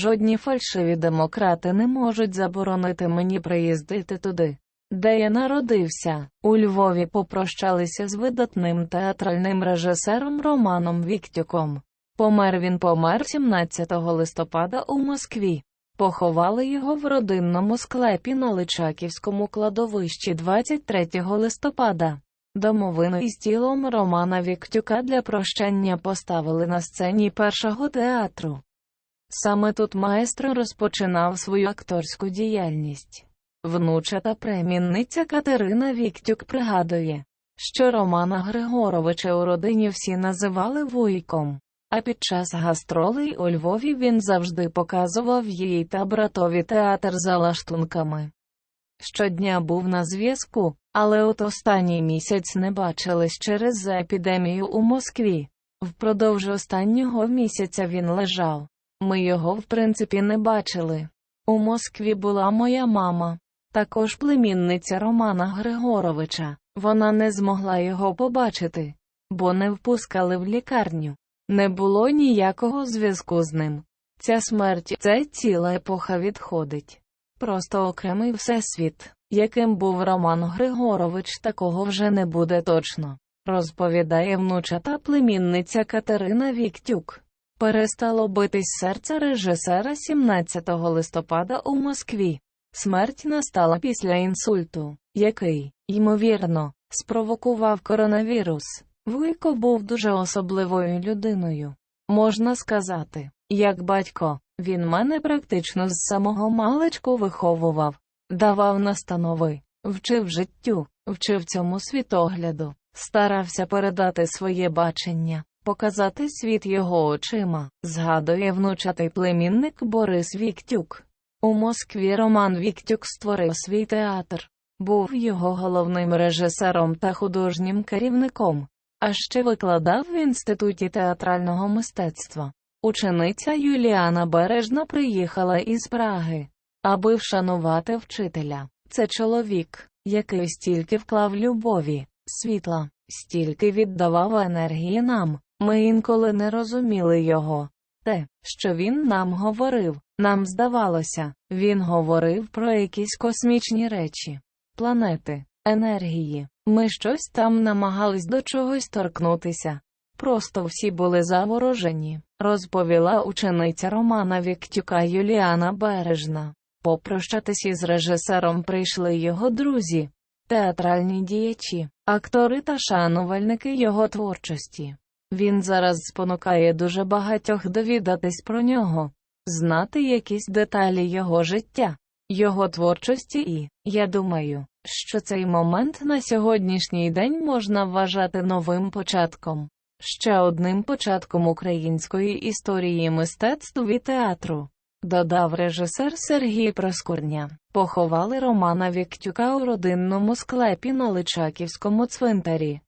Жодні фальшиві демократи не можуть заборонити мені приїздити туди, де я народився. У Львові попрощалися з видатним театральним режисером Романом Віктюком. Помер він помер 17 листопада у Москві. Поховали його в родинному склепі на Личаківському кладовищі 23 листопада. Домовину із тілом Романа Віктюка для прощання поставили на сцені першого театру. Саме тут маестро розпочинав свою акторську діяльність. Внуча та племінниця Катерина Віктюк пригадує, що Романа Григоровича у родині всі називали вуйком, а під час гастролей у Львові він завжди показував їй та братові театр за лаштунками. Щодня був на зв'язку, але от останній місяць не бачились через епідемію у Москві. Впродовж останнього місяця він лежав. Ми його в принципі не бачили. У Москві була моя мама, також племінниця Романа Григоровича. Вона не змогла його побачити, бо не впускали в лікарню. Не було ніякого зв'язку з ним. Ця смерть це ціла епоха відходить. Просто окремий всесвіт, яким був Роман Григорович, такого вже не буде точно, розповідає внучата племінниця Катерина Віктюк. Перестало битись серце режисера 17 листопада у Москві. Смерть настала після інсульту, який, ймовірно, спровокував коронавірус. Вуйко був дуже особливою людиною. Можна сказати, як батько, він мене практично з самого маличку виховував, давав настанови, вчив життю, вчив цьому світогляду, старався передати своє бачення, показати світ його очима, згадує внучатий племінник Борис Віктюк. У Москві Роман Віктюк створив свій театр, був його головним режисером та художнім керівником, а ще викладав в Інституті театрального мистецтва. Учениця Юліана Бережна приїхала із Праги, аби вшанувати вчителя. Це чоловік, який стільки вклав любові, світла, стільки віддавав енергії нам. Ми інколи не розуміли його. Те, що він нам говорив, нам здавалося, він говорив про якісь космічні речі, планети, енергії. Ми щось там намагались до чогось торкнутися. Просто всі були заворожені, розповіла учениця Романа Віктюка Юліана Бережна. Попрощатись із режисером прийшли його друзі, театральні діячі, актори та шанувальники його творчості. Він зараз спонукає дуже багатьох довідатись про нього, знати якісь деталі його життя, його творчості і, я думаю, що цей момент на сьогоднішній день можна вважати новим початком, ще одним початком української історії мистецтв і театру. Додав режисер Сергій Проскурня. Поховали Романа Віктюка у родинному склепі на Личаківському цвинтарі.